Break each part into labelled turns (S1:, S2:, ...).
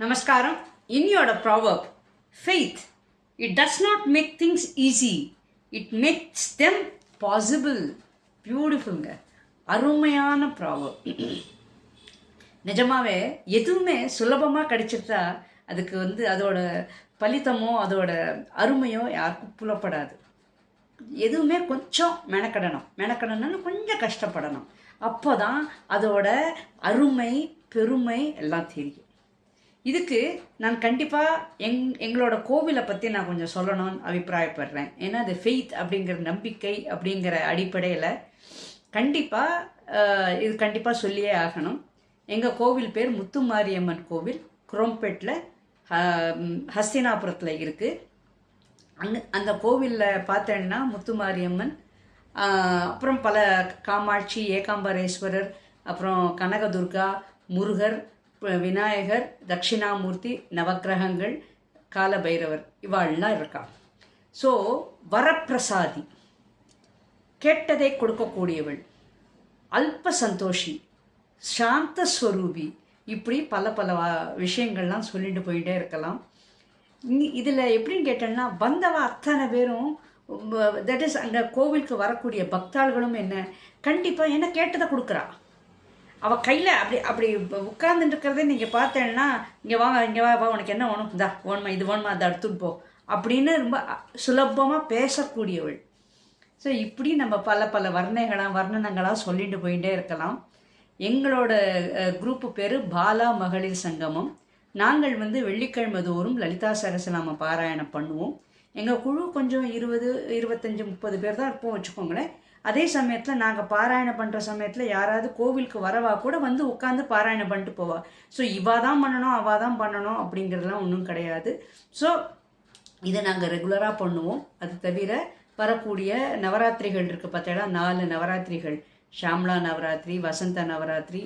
S1: நமஸ்காரம். இன்னியோட proverb faith it does not make things easy it makes them possible பியூட்டிஃபுல்ங்க அருமையான proverb நிஜமாவே எதுவுமே சுலபமாக கிடைச்சிட்டா அதுக்கு வந்து அதோட பலித்தமோ அதோட அருமையோ யாருக்கும் புலப்படாது. எதுவுமே கொஞ்சம் மெனக்கடணும். மெனக்கடணும்னு கொஞ்சம் கஷ்டப்படணும். அப்போ தான் அதோட அருமை பெருமை எல்லாம் தெரியும். இதுக்கு நான் கண்டிப்பாக எங் எங்களோட கோவிலை பற்றி நான் கொஞ்சம் சொல்லணும்னு அபிப்பிராயப்படுறேன். ஏன்னா அது ஃபெய்த் அப்படிங்கிற நம்பிக்கை அப்படிங்கிற அடிப்படையில் கண்டிப்பாக இது கண்டிப்பாக சொல்லியே ஆகணும். எங்கள் கோவில் பேர் முத்துமாரியம்மன் கோவில். குரோம்பேட்டில் ஹஸ்தினாபுரத்தில் இருக்குது அங்கே அந்த கோவிலில் பார்த்தேன்னா முத்துமாரியம்மன் அப்புறம் பல காமாட்சி ஏகாம்பரேஸ்வரர் அப்புறம் கனகதுர்கா முருகர் விநாயகர் தட்சிணாமூர்த்தி நவக்கிரகங்கள் காலபைரவர் இவாள்லாம் இருக்கா ஸோ வரப்பிரசாதி கேட்டதை கொடுக்கக்கூடியவள் அல்ப சந்தோஷி சாந்த ஸ்வரூபி இப்படி பல பல வா- விஷயங்கள்லாம் சொல்லிட்டு போயிட்டே இருக்கலாம். இதில் எப்படின்னு கேட்டேன்னா வந்தவ அத்தனை பேரும் தட் இஸ் அங்கே கோவிலுக்கு வரக்கூடிய பக்தாள்களும் என்ன கண்டிப்பாக என்ன கேட்டதை கொடுக்குறா. அவள் கையில் அப்படி அப்படி உட்கார்ந்துட்டு இருக்கிறதே நீங்கள் பார்த்தேன்னா இங்கே வாங்க இங்கே வா வா உனக்கு என்ன வேணும்? தா வேணுமா இது வேணுமா அதை எடுத்துட்டு போ. அப்படின்னு ரொம்ப சுலபமாக பேசக்கூடியவள். ஸோ இப்படி நம்ம பல பல வர்ணைகளாக வர்ணனங்களாக சொல்லிட்டு போயிட்டே இருக்கலாம். எங்களோட குரூப்பு பேர் பாலா மகளிர் சங்கமம். நாங்கள் வந்து வெள்ளிக்கிழமை தோறும் லலிதா சரசநாம பாராயணம் பண்ணுவோம். எங்கள் குழு கொஞ்சம் இருபது இருபத்தஞ்சி முப்பது பேர் தான் இருப்போம் வச்சுக்கோங்களேன். அதே சமயத்தில் நாங்கள் பாராயணம் பண்ணுற சமயத்தில் யாராவது கோவிலுக்கு வரவா கூட வந்து உட்காந்து பாராயணம் பண்ணிட்டு போவா. ஸோ இவா தான் பண்ணணும் அவா தான் பண்ணணும் அப்படிங்கிறதுலாம் ஒன்றும் கிடையாது. ஸோ இதை நாங்கள் ரெகுலராக பண்ணுவோம். அது தவிர வரக்கூடிய நவராத்திரிகள் இருக்குது பார்த்தீங்கன்னா நாலு நவராத்திரிகள். ஷாம்லா நவராத்திரி வசந்த நவராத்திரி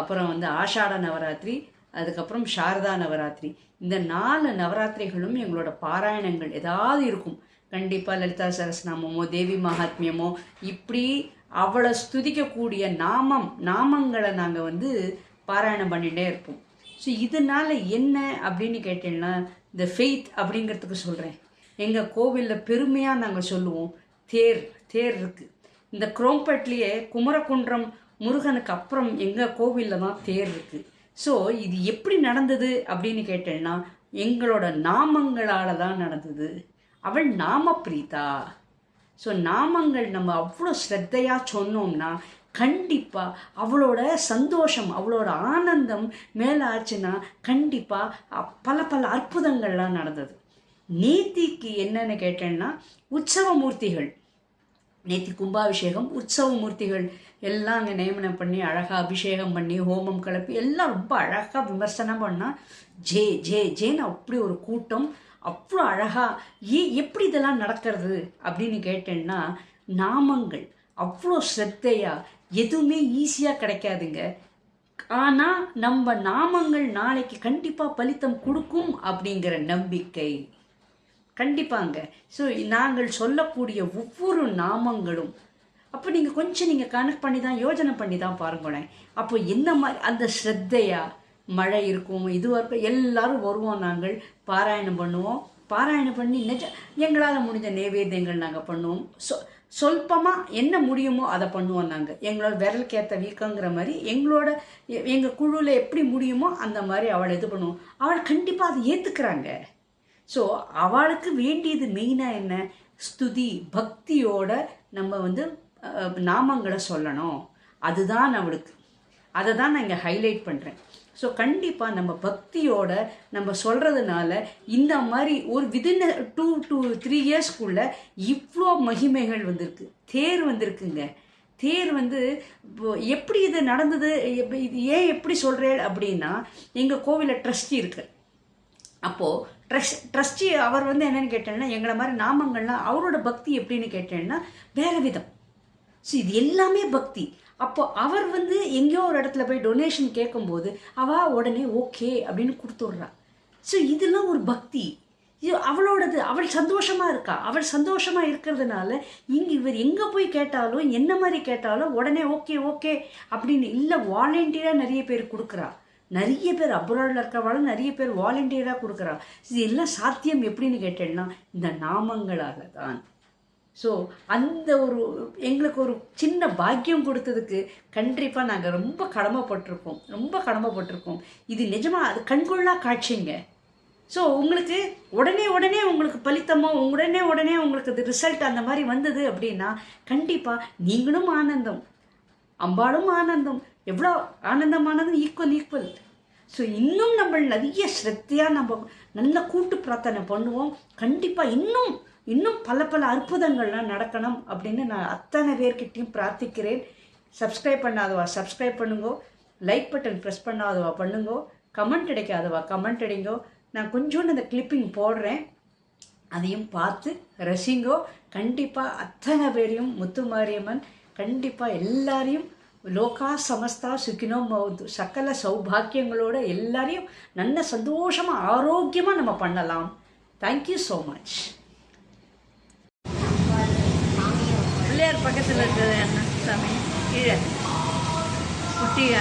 S1: அப்புறம் வந்து ஆஷாட நவராத்திரி அதுக்கப்புறம் சாரதா நவராத்திரி. இந்த நாலு நவராத்திரிகளும் எங்களோட பாராயணங்கள் ஏதாவது இருக்கும். கண்டிப்பாக லலிதா சரஸ்நாமமோ தேவி மகாத்மியமோ இப்படி அவளை ஸ்துதிக்கக்கூடிய நாமம் நாமங்களை நாங்கள் வந்து பாராயணம் பண்ணிகிட்டே இருப்போம். ஸோ இதனால என்ன அப்படின்னு கேட்டீங்கன்னா இந்த ஃபெய்த் அப்படிங்கிறதுக்கு சொல்கிறேன் எங்கள் கோவிலில் பெருமையாக நாங்கள் சொல்லுவோம் தேர் தேர் இருக்குது இந்த குரோம்பேட்லேயே குமரகுன்றம் முருகனுக்கு அப்புறம் எங்கள் கோவிலில் தான் தேர் இருக்குது ஸோ இது எப்படி நடந்தது அப்படின்னு கேட்டேன்னா எங்களோட நாமங்களால் தான் நடந்தது. அவள் நாம பிரீதா. ஸோ நாமங்கள் நம்ம அவ்வளோ ஸ்ரத்தையாக சொன்னோம்னா கண்டிப்பாக அவளோட சந்தோஷம் அவளோட ஆனந்தம் மேலே ஆச்சுன்னா கண்டிப்பாக பல பல அற்புதங்கள்லாம் நடந்தது. நேத்திக்கு என்னென்னு கேட்டேன்னா உற்சவ மூர்த்திகள். நேத்தி கும்பாபிஷேகம் உற்சவ மூர்த்திகள் எல்லாம் அங்கே நியமனம் பண்ணி அழகாக அபிஷேகம் பண்ணி ஹோமம் கலப்பி எல்லாம் ரொம்ப அழகாக விமர்சனம் பண்ணால் ஜே ஜே ஜேன்னு அப்படி ஒரு கூட்டம் அவ்வளோ அழகாக ஏ எப்படி இதெல்லாம் நடக்கிறது? அப்படின்னு கேட்டேன்னா நாமங்கள் அவ்வளோ ஸ்ரத்தையாக எதுவுமே ஈஸியாக கிடைக்காதுங்க. ஆனால் நம்ம நாமங்கள் நாளைக்கு கண்டிப்பாக பலித்தம் கொடுக்கும் அப்படிங்கிற நம்பிக்கை. கண்டிப்பாங்க. ஸோ நாங்கள் சொல்லக்கூடிய ஒவ்வொரு நாமங்களும் அப்போ நீங்கள் கொஞ்சம் நீங்கள் கணக்கு பண்ணி தான் யோஜனை பண்ணி தான் பாருங்களேன். அப்போ என்ன மாதிரி அந்த ஸ்ரத்தையாக மழை இருக்கும் இதுவாக இருக்கும் எல்லாரும் வருவோம் நாங்கள். பாராயணம் பண்ணுவோம். பாராயணம் பண்ணி நிஜ எங்களால் முடிஞ்ச நைவேத்தியங்கள் நாங்கள் பண்ணுவோம். சொ சொல்பமாக என்ன முடியுமோ அதை பண்ணுவோம் நாங்கள் எங்களோட விரலுக்கேற்ற வீக்கங்கிற மாதிரி எங்களோட எங்கள் குழுவில் எப்படி முடியுமோ அந்த மாதிரி அவளை இது பண்ணுவோம். அவள் கண்டிப்பாக அதை ஏற்றுக்கிறாங்க ஸோ அவளுக்கு வேண்டியது மெயினாக என்ன? ஸ்துதி பக்தியோட நம்ம வந்து நாமங்களை சொல்லணும். அதுதான் அவளுக்கு. அதை தான் நான் இங்கே ஹைலைட் பண்ணுறேன் ஸோ கண்டிப்பாக நம்ம பக்தியோட நம்ம சொல்கிறதுனால இந்த மாதிரி ஒரு விதின் டூ டூ த்ரீ இயர்ஸ்க்குள்ள இவ்வளோ மகிமைகள் வந்திருக்கு. தேர் வந்திருக்குங்க. தேர் வந்து எப்படி இது நடந்தது? இது ஏன் எப்படி சொல்கிறேன் அப்படின்னா எங்கள் கோவிலில் ட்ரஸ்டி இருக்கு. அப்போது ட்ரஸ் ட்ரஸ்டி அவர் வந்து என்னன்னு கேட்டேன்னா எங்களை மாதிரி நாமங்கள்லாம் அவரோட பக்தி எப்படின்னு கேட்டேன்னா வேறு விதம். ஸோ இது எல்லாமே பக்தி. அப்போ அவர் வந்து எங்கேயோ ஒரு இடத்துல போய் டொனேஷன் கேட்கும்போது அவள் உடனே ஓகே அப்படின்னு கொடுத்துட்றா. ஸோ இதெல்லாம் ஒரு பக்தி. இது அவளோடது. அவள் சந்தோஷமாக இருக்கா? அவள் சந்தோஷமாக இருக்கிறதுனால இங்கே இவர் எங்கே போய் கேட்டாலும் என்ன மாதிரி கேட்டாலும் உடனே ஓகே ஓகே அப்படின்னு இல்லை வாலண்டியராக நிறைய பேர் கொடுக்குறா. நிறைய பேர் அப்ராடில் இருக்கிறவாளும் நிறைய பேர் வாலண்டியராக கொடுக்குறா. இது எல்லாம் சாத்தியம் எப்படின்னு கேட்டேன்னா இந்த நாமங்களாக தான். ஸோ அந்த ஒரு எங்களுக்கு ஒரு சின்ன பாக்கியம் கொடுத்ததுக்கு கண்டிப்பாக நாங்கள் ரொம்ப கடமைப்பட்டிருக்கோம். ரொம்ப கடமைப்பட்டிருக்கோம். இது நிஜமாக அது கண்கொள்ளா காட்சிங்க. ஸோ உங்களுக்கு உடனே உடனே உங்களுக்கு பலித்தமோ உடனே உடனே உங்களுக்கு அது ரிசல்ட் அந்த மாதிரி வந்தது அப்படின்னா கண்டிப்பாக நீங்களும் ஆனந்தம். அம்பாலும் ஆனந்தம். எவ்வளோ ஆனந்தமானதும் ஈக்குவல் ஈக்குவல் ஸோ இன்னும் நம்ம நிறைய ஸ்ரத்தையாக நம்ம நல்ல கூட்டு பிரார்த்தனை பண்ணுவோம். கண்டிப்பாக இன்னும் இன்னும் பல பல அற்புதங்கள்லாம் நடக்கணும் அப்படின்னு நான் அத்தனை பேர்கிட்டையும் பிரார்த்திக்கிறேன். சப்ஸ்கிரைப் பண்ணாதவா சப்ஸ்கிரைப் பண்ணுங்கோ. லைக் பட்டன் ப்ரெஸ் பண்ணாதவா பண்ணுங்கோ. கமெண்ட் அடிக்காதவா கமெண்ட் அடிங்கோ. நான் கொஞ்சோண்டு அந்த கிளிப்பிங் போடுறேன். அதையும் பார்த்து ரசிங்கோ. கண்டிப்பாக அத்தனை பேரையும் முத்து மாரியம்மன் கண்டிப்பாக எல்லாரையும் லோகா சமஸ்தா சுக்கினோ மௌத் சக்கல சௌபாக்கியங்களோட எல்லாரையும் நல்ல சந்தோஷமாக ஆரோக்கியமாக நம்ம பண்ணலாம். தேங்க்யூ ஸோ மச் பிள்ளையார் பக்கத்தில் இருக்கிறது என்ன சாமி கீழே குட்டியா